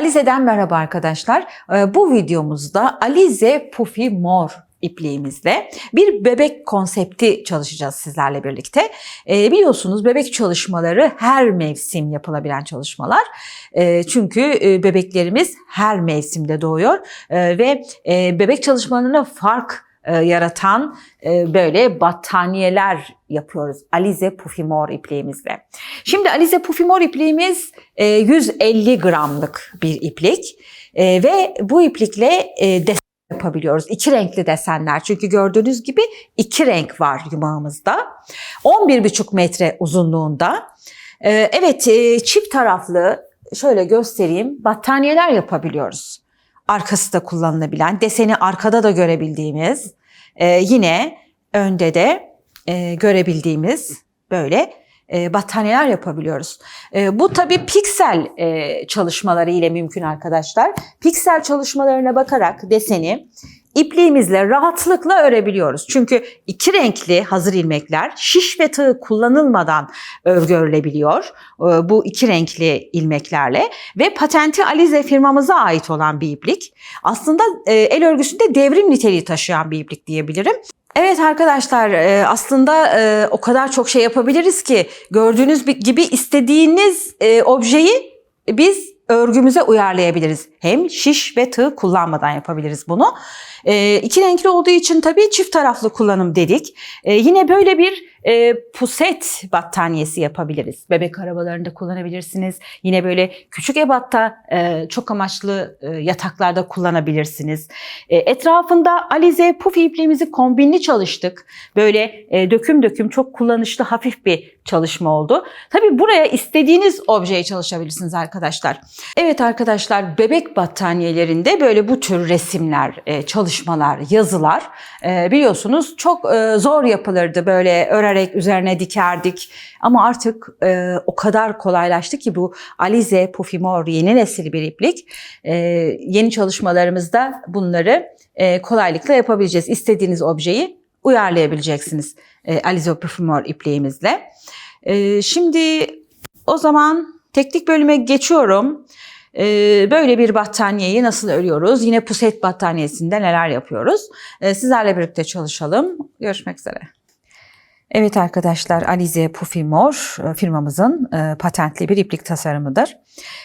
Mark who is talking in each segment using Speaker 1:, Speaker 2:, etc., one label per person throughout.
Speaker 1: Alize'den merhaba arkadaşlar. Ee, Bu videomuzda Alize Puffy Mor ipliğimizle bir bebek konsepti çalışacağız sizlerle birlikte. Ee, biliyorsunuz bebek çalışmaları her mevsim yapılabilen çalışmalar. Ee, çünkü e, bebeklerimiz her mevsimde doğuyor ve e, bebek çalışmalarına fark e, yaratan e, böyle battaniyeler yapıyoruz. Alize Puffy Mor ipliğimizle. Şimdi Alize Puffy Mor ipliğimiz e, 150 gramlık bir iplik E, ve bu iplikle e, desen yapabiliyoruz. İki renkli desenler. Çünkü gördüğünüz gibi iki renk var yumağımızda. 11,5 metre uzunluğunda. E, evet e, çift taraflı şöyle göstereyim battaniyeler yapabiliyoruz. Arkası da kullanılabilen, deseni arkada da görebildiğimiz, e, yine önde de e, görebildiğimiz böyle e, battaniyeler yapabiliyoruz. E, bu tabii piksel e, çalışmaları ile mümkün arkadaşlar. Piksel çalışmalarına bakarak deseni ipliğimizle rahatlıkla örebiliyoruz. Çünkü iki renkli hazır ilmekler şiş ve tığ kullanılmadan örgü örülebiliyor. E, bu iki renkli ilmeklerle ve patenti Alize firmamıza ait olan bir iplik. Aslında e, el örgüsünde devrim niteliği taşıyan bir iplik diyebilirim. Evet arkadaşlar e, aslında o kadar çok şey yapabiliriz ki gördüğünüz bi- gibi istediğiniz objeyi biz örgümüze uyarlayabiliriz. Hem şiş ve tığ kullanmadan yapabiliriz bunu. E, iki renkli olduğu için tabii çift taraflı kullanım dedik. E, yine böyle bir e, puset battaniyesi yapabiliriz. Bebek arabalarında kullanabilirsiniz. Yine böyle küçük ebatta e, çok amaçlı e, yataklarda kullanabilirsiniz. E, etrafında Alize Puffy ipliğimizi kombinli çalıştık. Böyle e, döküm döküm çok kullanışlı hafif bir çalışma oldu. Tabii buraya istediğiniz objeyi çalışabilirsiniz arkadaşlar. Evet arkadaşlar bebek battaniyelerinde böyle bu tür resimler, e, çalışmalar, yazılar e, biliyorsunuz çok e, zor yapılırdı. Böyle örerek üzerine dikerdik. Ama artık e, o kadar kolaylaştı ki bu Alize Puffy Mor yeni nesil bir iplik. E, yeni çalışmalarımızda bunları e, kolaylıkla yapabileceğiz. İstediğiniz objeyi uyarlayabileceksiniz e, Alize Puffy Mor ipliğimizle. E, şimdi o zaman teknik bölüme geçiyorum. E, böyle bir battaniyeyi nasıl örüyoruz? Yine puset battaniyesinde neler yapıyoruz? E, sizlerle birlikte çalışalım. Görüşmek üzere. Evet arkadaşlar Alize Puffy Mor e, firmamızın e, patentli bir iplik tasarımıdır.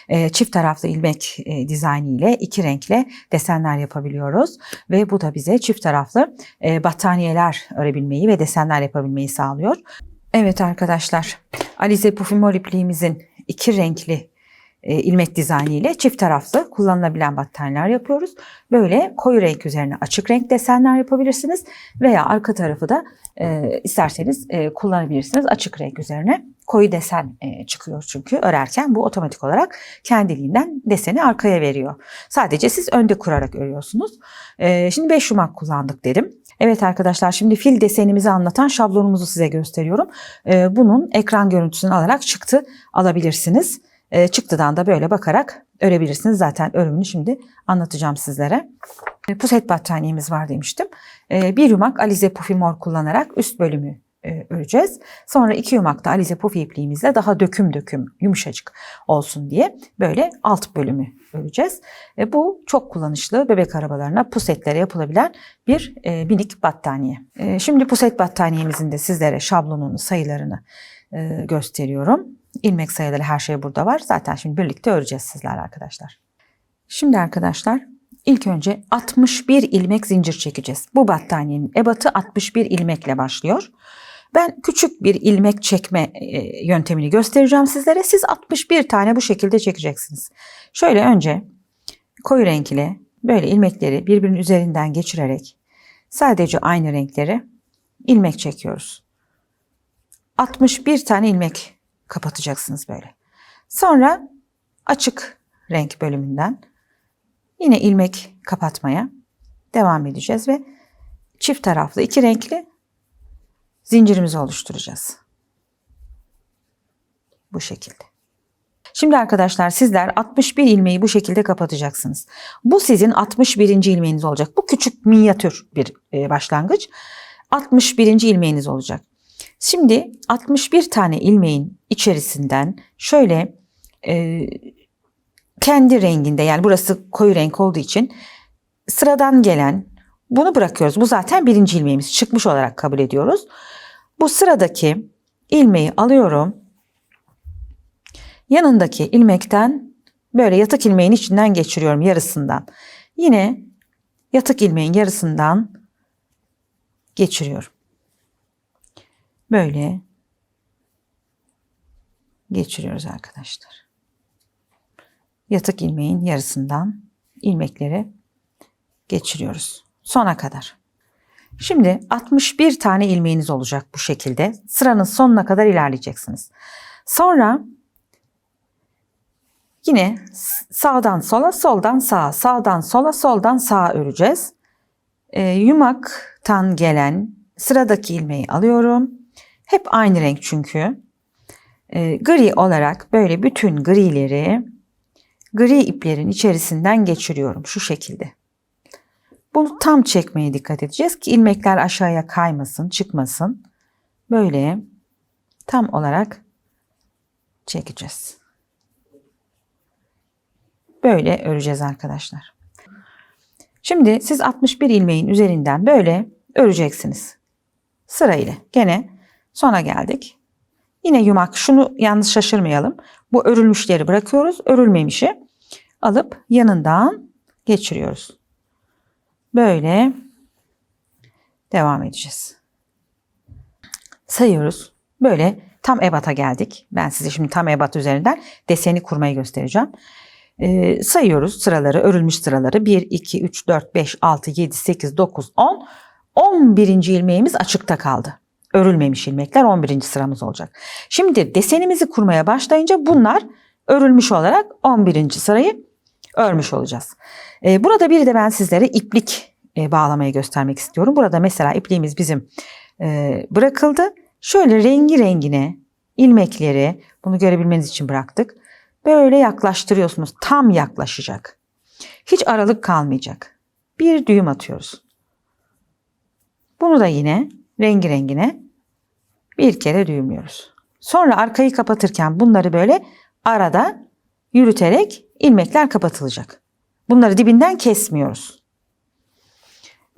Speaker 1: E, Çift taraflı ilmek dizaynı ile iki renkle desenler yapabiliyoruz ve bu da bize çift taraflı battaniyeler örebilmeyi ve desenler yapabilmeyi sağlıyor. Evet arkadaşlar Alize Puffy Mor ipliğimizin iki renkli ilmek dizaynı ile çift taraflı kullanılabilen battaniyeler yapıyoruz. Böyle koyu renk üzerine açık renk desenler yapabilirsiniz veya arka tarafı da e, isterseniz e, kullanabilirsiniz açık renk üzerine. Koyu desen e, çıkıyor çünkü örerken bu otomatik olarak kendiliğinden deseni arkaya veriyor. Sadece siz önde kurarak örüyorsunuz. E, şimdi 5 yumak kullandık dedim. Evet arkadaşlar şimdi fil desenimizi anlatan şablonumuzu size gösteriyorum. E, bunun ekran görüntüsünü alarak çıktı alabilirsiniz. E, çıktıdan da böyle bakarak örebilirsiniz. Zaten örümünü şimdi anlatacağım sizlere. E, Puset battaniyemiz var demiştim. E, bir yumak Alize Puffy Mor kullanarak üst bölümü e, öreceğiz. Sonra iki yumak da Alize Puffy ipliğimizle daha döküm döküm yumuşacık olsun diye böyle alt bölümü öreceğiz. Bu çok kullanışlı bebek arabalarına pusetlere yapılabilen bir e, minik battaniye. Şimdi puset battaniyemizin de sizlere şablonunu sayılarını e, gösteriyorum. İlmek sayıları her şey burada var. Zaten şimdi birlikte öreceğiz sizlerle arkadaşlar. Şimdi arkadaşlar ilk önce 61 ilmek zincir çekeceğiz. Bu battaniyenin ebatı 61 ilmekle başlıyor. Ben küçük bir ilmek çekme e, yöntemini göstereceğim sizlere. Siz 61 tane bu şekilde çekeceksiniz. Şöyle önce koyu renk ile böyle ilmekleri birbirinin üzerinden geçirerek sadece aynı renkleri ilmek çekiyoruz. 61 tane ilmek kapatacaksınız böyle. Sonra açık renk bölümünden yine ilmek kapatmaya devam edeceğiz ve çift taraflı iki renkli zincirimizi oluşturacağız. Bu şekilde. Şimdi arkadaşlar sizler 61 ilmeği bu şekilde kapatacaksınız. Bu sizin 61. ilmeğiniz olacak. Bu küçük minyatür bir e, başlangıç. 61. ilmeğiniz olacak. Şimdi 61 tane ilmeğin içerisinden şöyle e, kendi renginde yani burası koyu renk olduğu için sıradan gelen bunu bırakıyoruz. Bu zaten birinci ilmeğimiz çıkmış olarak kabul ediyoruz. Bu sıradaki ilmeği alıyorum. Yanındaki ilmekten böyle yatık ilmeğin içinden geçiriyorum yarısından. Yine yatık ilmeğin yarısından geçiriyorum. Böyle geçiriyoruz arkadaşlar. Yatık ilmeğin yarısından ilmekleri geçiriyoruz sona kadar. Şimdi 61 tane ilmeğiniz olacak bu şekilde. Sıranın sonuna kadar ilerleyeceksiniz. Sonra yine sağdan sola, soldan sağa, sağdan sola, soldan sağa öreceğiz. E, yumaktan gelen sıradaki ilmeği alıyorum. Hep aynı renk çünkü. E, gri olarak böyle bütün grileri gri iplerin içerisinden geçiriyorum şu şekilde. Bunu tam çekmeye dikkat edeceğiz ki ilmekler aşağıya kaymasın, çıkmasın. Böyle tam olarak çekeceğiz. Böyle öreceğiz arkadaşlar. Şimdi siz 61 ilmeğin üzerinden böyle öreceksiniz. Sırayla. Gene sona geldik. Yine yumak. Şunu yalnız şaşırmayalım. Bu örülmüşleri bırakıyoruz. Örülmemişi alıp yanından geçiriyoruz. Böyle devam edeceğiz. Sayıyoruz. Böyle tam ebata geldik. Ben size şimdi tam ebat üzerinden deseni kurmayı göstereceğim. Ee, sayıyoruz sıraları, örülmüş sıraları. 1, 2, 3, 4, 5, 6, 7, 8, 9, 10. 11. ilmeğimiz açıkta kaldı. Örülmemiş ilmekler 11. sıramız olacak. Şimdi desenimizi kurmaya başlayınca bunlar örülmüş olarak 11. sırayı örmüş olacağız. Ee, burada bir de ben sizlere iplik e, bağlamayı göstermek istiyorum. Burada mesela ipliğimiz bizim e, bırakıldı. Şöyle rengi rengine ilmekleri bunu görebilmeniz için bıraktık. Böyle yaklaştırıyorsunuz. Tam yaklaşacak. Hiç aralık kalmayacak. Bir düğüm atıyoruz. Bunu da yine rengi rengine bir kere düğümlüyoruz. Sonra arkayı kapatırken bunları böyle arada yürüterek ilmekler kapatılacak. Bunları dibinden kesmiyoruz.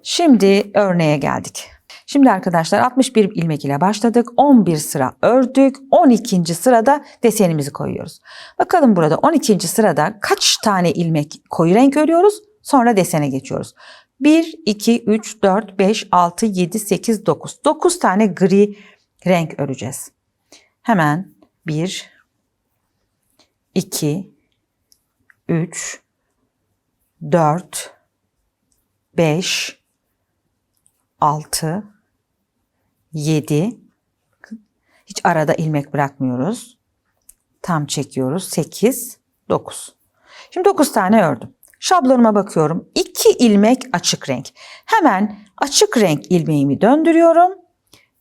Speaker 1: Şimdi örneğe geldik. Şimdi arkadaşlar 61 ilmek ile başladık. 11 sıra ördük. 12. sırada desenimizi koyuyoruz. Bakalım burada 12. sırada kaç tane ilmek koyu renk örüyoruz? Sonra desene geçiyoruz. 1, 2, 3, 4, 5, 6, 7, 8, 9. 9 tane gri renk öreceğiz. Hemen 1, 2, 3, 4, 5, 6, 7. Hiç arada ilmek bırakmıyoruz. Tam çekiyoruz. 8, 9. Şimdi 9 tane ördüm. Şablonuma bakıyorum. 2 ilmek açık renk. Hemen açık renk ilmeğimi döndürüyorum.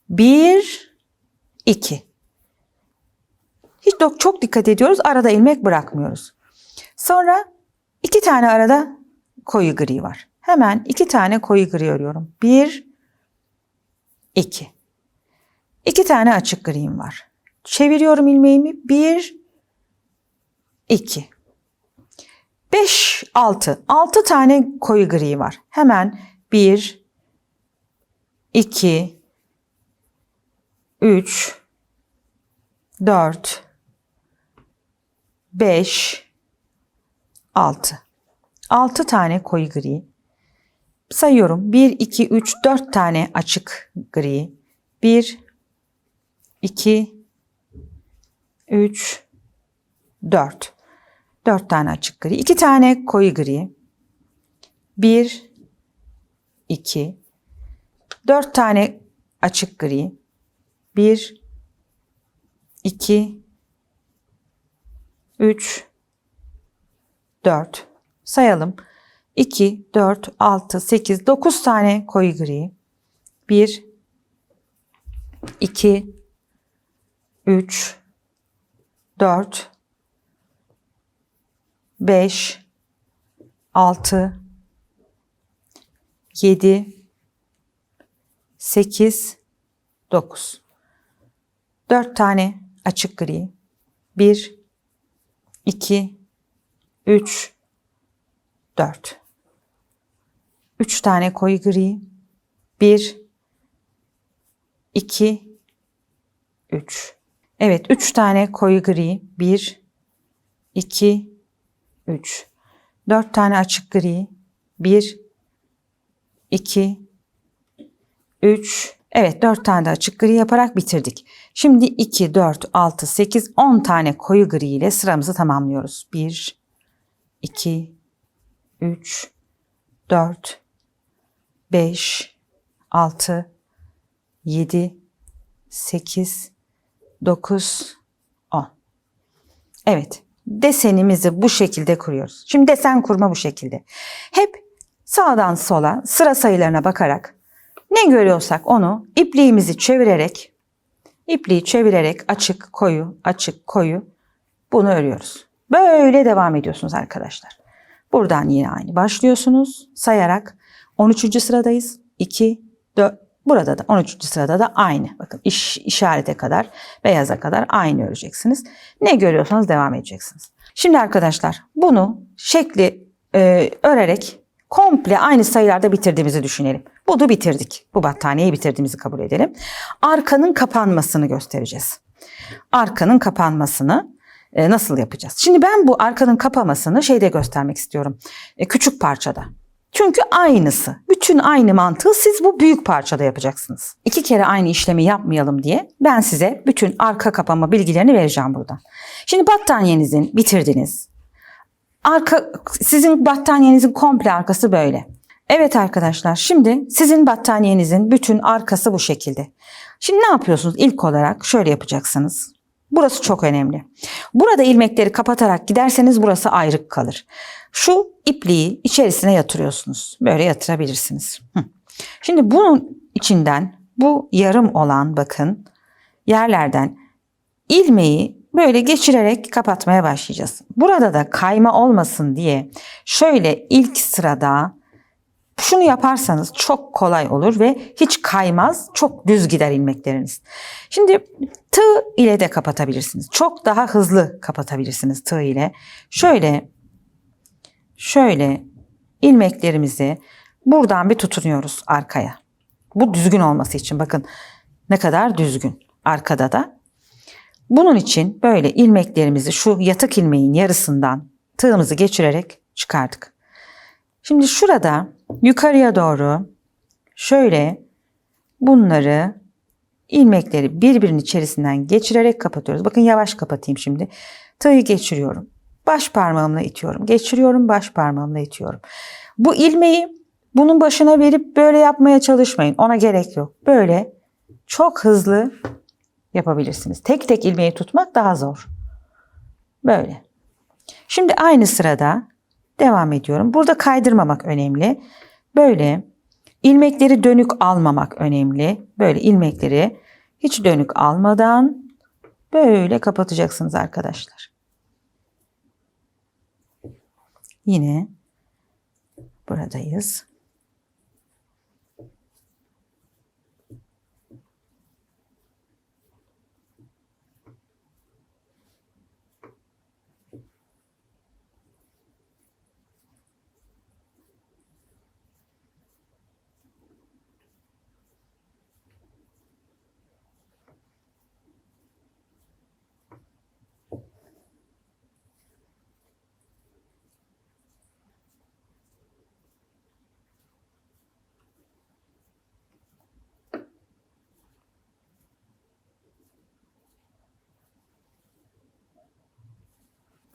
Speaker 1: 1, 2. Hiç çok dikkat ediyoruz. Arada ilmek bırakmıyoruz. Sonra iki tane arada koyu gri var. Hemen iki tane koyu gri örüyorum. Bir, iki. İki tane açık gri'm var. Çeviriyorum ilmeğimi. Bir, iki. Beş, altı. Altı tane koyu gri var. Hemen bir, iki, üç, dört, beş, altı. 6 tane koyu gri. Sayıyorum. 1, 2, 3, 4 tane açık gri. 1, 2, 3, 4. 4 tane açık gri. 2 tane koyu gri. 1, 2, 4 tane açık gri. 1, 2, 3, 4. Sayalım. 2, 4, 6, 8, 9 tane koyu gri. 1, 2, 3, 4, 5, 6, 7, 8, 9. 4 tane açık gri. 1, 2, 3, 4. 3 tane koyu gri. 1, 2, 3. Evet 3 tane koyu gri. 1, 2, 3. 4 tane açık gri. 1, 2, 3. Evet 4 tane de açık gri yaparak bitirdik. Şimdi 2, 4, 6, 8, 10 tane koyu gri ile sıramızı tamamlıyoruz. 1, 2, 3, 4, 5, 6, 7, 8, 9, 10. Evet, desenimizi bu şekilde kuruyoruz. Şimdi desen kurma bu şekilde. Hep sağdan sola sıra sayılarına bakarak ne görüyorsak onu ipliğimizi çevirerek, ipliği çevirerek açık, koyu, açık, koyu bunu örüyoruz. Böyle devam ediyorsunuz arkadaşlar. Buradan yine aynı başlıyorsunuz sayarak 13. sıradayız. 2, 4, burada da 13. sırada da aynı. Bakın iş, işarete kadar, beyaza kadar aynı öreceksiniz. Ne görüyorsanız devam edeceksiniz. Şimdi arkadaşlar bunu şekli e, örerek komple aynı sayılarda bitirdiğimizi düşünelim. Bunu bitirdik. Bu battaniyeyi bitirdiğimizi kabul edelim. Arkanın kapanmasını göstereceğiz. Arkanın kapanmasını e, nasıl yapacağız? Şimdi ben bu arkanın kapamasını şeyde göstermek istiyorum. E, küçük parçada. Çünkü aynısı. Bütün aynı mantığı siz bu büyük parçada yapacaksınız. İki kere aynı işlemi yapmayalım diye ben size bütün arka kapama bilgilerini vereceğim buradan. Şimdi battaniyenizin bitirdiniz. Arka, sizin battaniyenizin komple arkası böyle. Evet arkadaşlar şimdi sizin battaniyenizin bütün arkası bu şekilde. Şimdi ne yapıyorsunuz? İlk olarak şöyle yapacaksınız. Burası çok önemli. Burada ilmekleri kapatarak giderseniz burası ayrık kalır. Şu ipliği içerisine yatırıyorsunuz. Böyle yatırabilirsiniz. Şimdi bunun içinden bu yarım olan bakın yerlerden ilmeği böyle geçirerek kapatmaya başlayacağız. Burada da kayma olmasın diye şöyle ilk sırada şunu yaparsanız çok kolay olur ve hiç kaymaz, çok düz gider ilmekleriniz. Şimdi tığ ile de kapatabilirsiniz. Çok daha hızlı kapatabilirsiniz tığ ile. Şöyle şöyle ilmeklerimizi buradan bir tutunuyoruz arkaya. Bu düzgün olması için bakın ne kadar düzgün arkada da. Bunun için böyle ilmeklerimizi şu yatık ilmeğin yarısından tığımızı geçirerek çıkardık. Şimdi şurada yukarıya doğru şöyle bunları ilmekleri birbirinin içerisinden geçirerek kapatıyoruz. Bakın yavaş kapatayım şimdi. Tığı geçiriyorum. Baş parmağımla itiyorum. Geçiriyorum baş parmağımla itiyorum. Bu ilmeği bunun başına verip böyle yapmaya çalışmayın. Ona gerek yok. Böyle çok hızlı yapabilirsiniz. Tek tek ilmeği tutmak daha zor. Böyle. Şimdi aynı sırada devam ediyorum. Burada kaydırmamak önemli. Böyle ilmekleri dönük almamak önemli. Böyle ilmekleri hiç dönük almadan böyle kapatacaksınız arkadaşlar. Yine buradayız.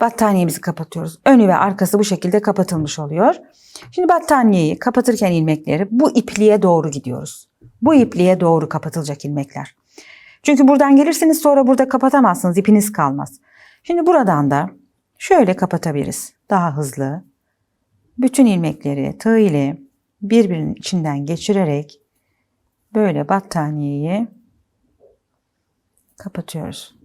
Speaker 1: Battaniyemizi kapatıyoruz. Önü ve arkası bu şekilde kapatılmış oluyor. Şimdi battaniyeyi kapatırken ilmekleri bu ipliğe doğru gidiyoruz. Bu ipliğe doğru kapatılacak ilmekler. Çünkü buradan gelirseniz sonra burada kapatamazsınız. ipiniz kalmaz. Şimdi buradan da şöyle kapatabiliriz. Daha hızlı. Bütün ilmekleri tığ ile birbirinin içinden geçirerek böyle battaniyeyi kapatıyoruz.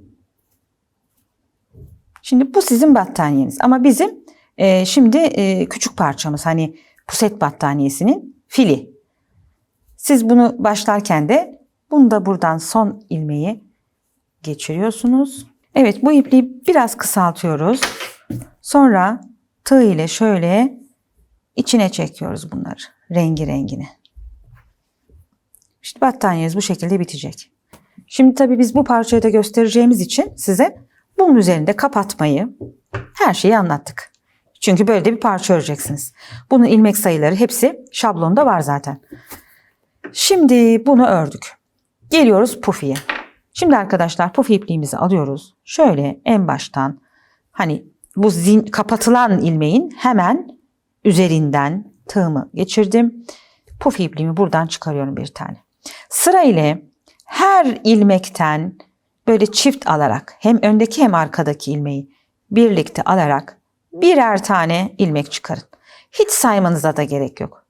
Speaker 1: Şimdi bu sizin battaniyeniz ama bizim e, şimdi e, küçük parçamız hani puset battaniyesinin fili. Siz bunu başlarken de bunu da buradan son ilmeği geçiriyorsunuz. Evet bu ipliği biraz kısaltıyoruz. Sonra tığ ile şöyle içine çekiyoruz bunları. Rengi rengini. İşte battaniyeniz bu şekilde bitecek. Şimdi tabii biz bu parçayı da göstereceğimiz için size bunun üzerinde kapatmayı, her şeyi anlattık. Çünkü böyle de bir parça öreceksiniz. Bunun ilmek sayıları hepsi şablonda var zaten. Şimdi bunu ördük. Geliyoruz pufiye. Şimdi arkadaşlar pufi ipliğimizi alıyoruz. Şöyle en baştan hani bu zin, kapatılan ilmeğin hemen üzerinden tığımı geçirdim. Pufi ipliğimi buradan çıkarıyorum bir tane. Sıra ile her ilmekten böyle çift alarak hem öndeki hem arkadaki ilmeği birlikte alarak birer tane ilmek çıkarın. Hiç saymanıza da gerek yok.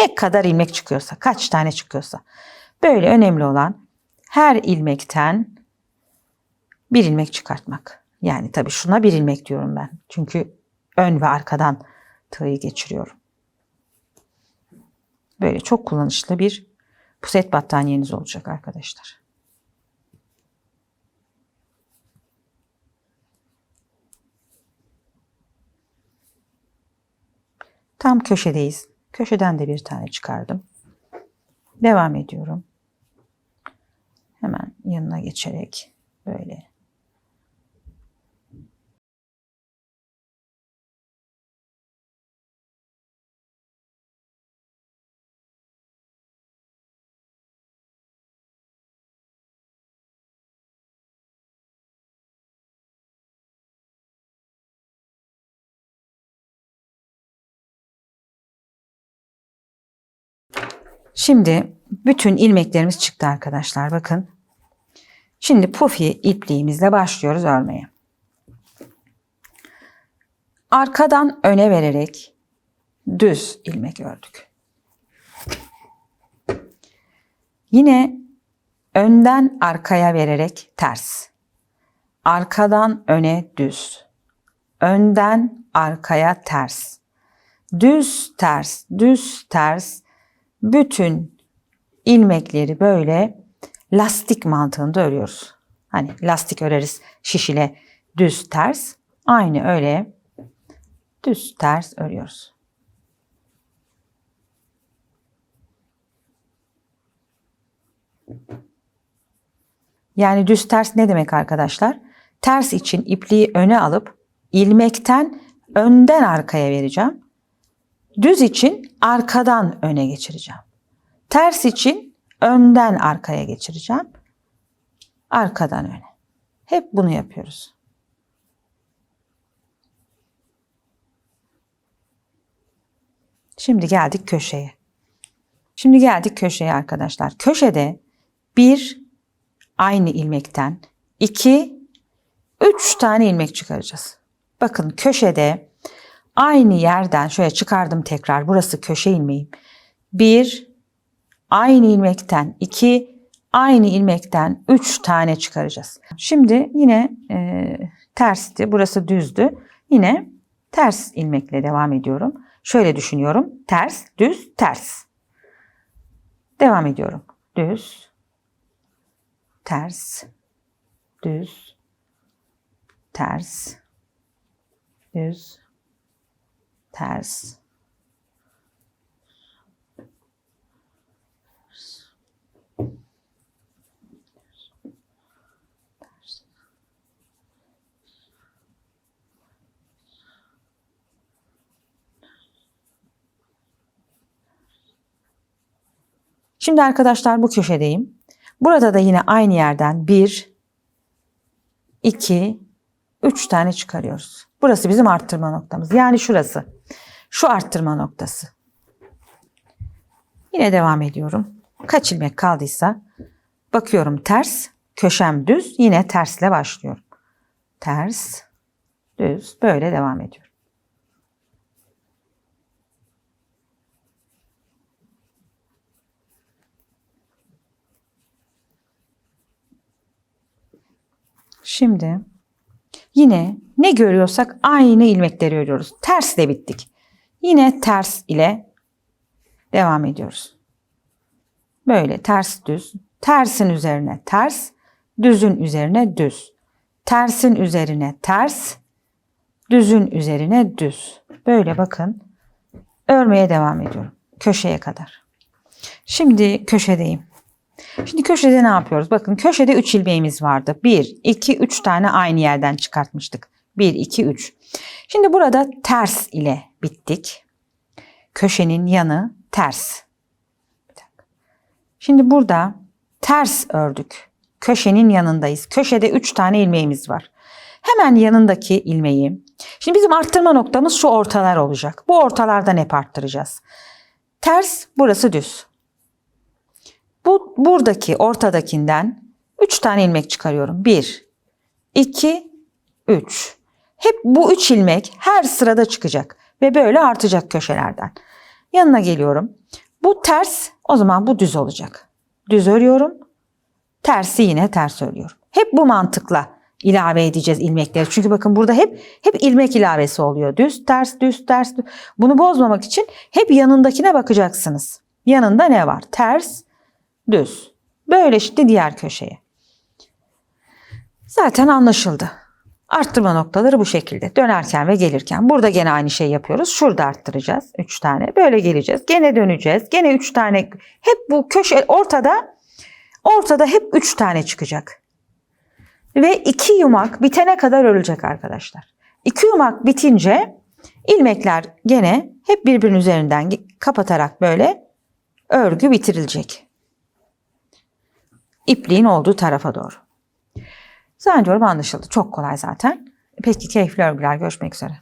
Speaker 1: Ne kadar ilmek çıkıyorsa, kaç tane çıkıyorsa. Böyle önemli olan her ilmekten bir ilmek çıkartmak. Yani tabii şuna bir ilmek diyorum ben. Çünkü ön ve arkadan tığı geçiriyorum. Böyle çok kullanışlı bir puset battaniyeniz olacak arkadaşlar. Tam köşedeyiz. Köşeden de bir tane çıkardım. Devam ediyorum. Hemen yanına geçerek böyle Şimdi bütün ilmeklerimiz çıktı arkadaşlar. Bakın. Şimdi pufi ipliğimizle başlıyoruz örmeye. Arkadan öne vererek düz ilmek ördük. Yine önden arkaya vererek ters. Arkadan öne düz. Önden arkaya ters. Düz ters, düz ters bütün ilmekleri böyle lastik mantığında örüyoruz. Hani lastik öreriz şiş ile düz ters. Aynı öyle düz ters örüyoruz. Yani düz ters ne demek arkadaşlar? Ters için ipliği öne alıp ilmekten önden arkaya vereceğim. Düz için arkadan öne geçireceğim. Ters için önden arkaya geçireceğim. Arkadan öne. Hep bunu yapıyoruz. Şimdi geldik köşeye. Şimdi geldik köşeye arkadaşlar. Köşede bir aynı ilmekten iki, üç tane ilmek çıkaracağız. Bakın köşede aynı yerden şöyle çıkardım tekrar. Burası köşe ilmeğim. Bir, aynı ilmekten iki, aynı ilmekten üç tane çıkaracağız. Şimdi yine e, tersti. Burası düzdü. Yine ters ilmekle devam ediyorum. Şöyle düşünüyorum. Ters, düz, ters. Devam ediyorum. Düz, ters, düz, ters, düz, ters. Şimdi arkadaşlar bu köşedeyim. Burada da yine aynı yerden 1, 2, 3 tane çıkarıyoruz. Burası bizim arttırma noktamız. Yani şurası. Şu arttırma noktası. Yine devam ediyorum. Kaç ilmek kaldıysa bakıyorum ters, köşem düz, yine tersle başlıyorum. Ters, düz, böyle devam ediyorum. Şimdi Yine ne görüyorsak aynı ilmekleri örüyoruz. Ters de bittik. Yine ters ile devam ediyoruz. Böyle ters düz. Tersin üzerine ters. Düzün üzerine düz. Tersin üzerine ters. Düzün üzerine düz. Böyle bakın. Örmeye devam ediyorum. Köşeye kadar. Şimdi köşedeyim. Şimdi köşede ne yapıyoruz? Bakın köşede 3 ilmeğimiz vardı. 1, 2, 3 tane aynı yerden çıkartmıştık. 1, 2, 3. Şimdi burada ters ile bittik. Köşenin yanı ters. Şimdi burada ters ördük. Köşenin yanındayız. Köşede 3 tane ilmeğimiz var. Hemen yanındaki ilmeği. Şimdi bizim arttırma noktamız şu ortalar olacak. Bu ortalardan hep arttıracağız. Ters, burası düz. Bu buradaki ortadakinden 3 tane ilmek çıkarıyorum. 1 2 3. Hep bu 3 ilmek her sırada çıkacak ve böyle artacak köşelerden. Yanına geliyorum. Bu ters, o zaman bu düz olacak. Düz örüyorum. Tersi yine ters örüyorum. Hep bu mantıkla ilave edeceğiz ilmekleri. Çünkü bakın burada hep hep ilmek ilavesi oluyor. Düz, ters, düz, ters. Bunu bozmamak için hep yanındakine bakacaksınız. Yanında ne var? Ters, düz. Böyle şimdi diğer köşeye. Zaten anlaşıldı. Arttırma noktaları bu şekilde. Dönerken ve gelirken. Burada gene aynı şey yapıyoruz. Şurada arttıracağız. 3 tane. Böyle geleceğiz. Gene döneceğiz. Gene 3 tane. Hep bu köşe ortada ortada hep 3 tane çıkacak. Ve 2 yumak bitene kadar örülecek arkadaşlar. 2 yumak bitince ilmekler gene hep birbirinin üzerinden kapatarak böyle örgü bitirilecek. İpliğin olduğu tarafa doğru. Zannediyorum anlaşıldı. Çok kolay zaten. Peki keyifli örgüler. Görüşmek üzere.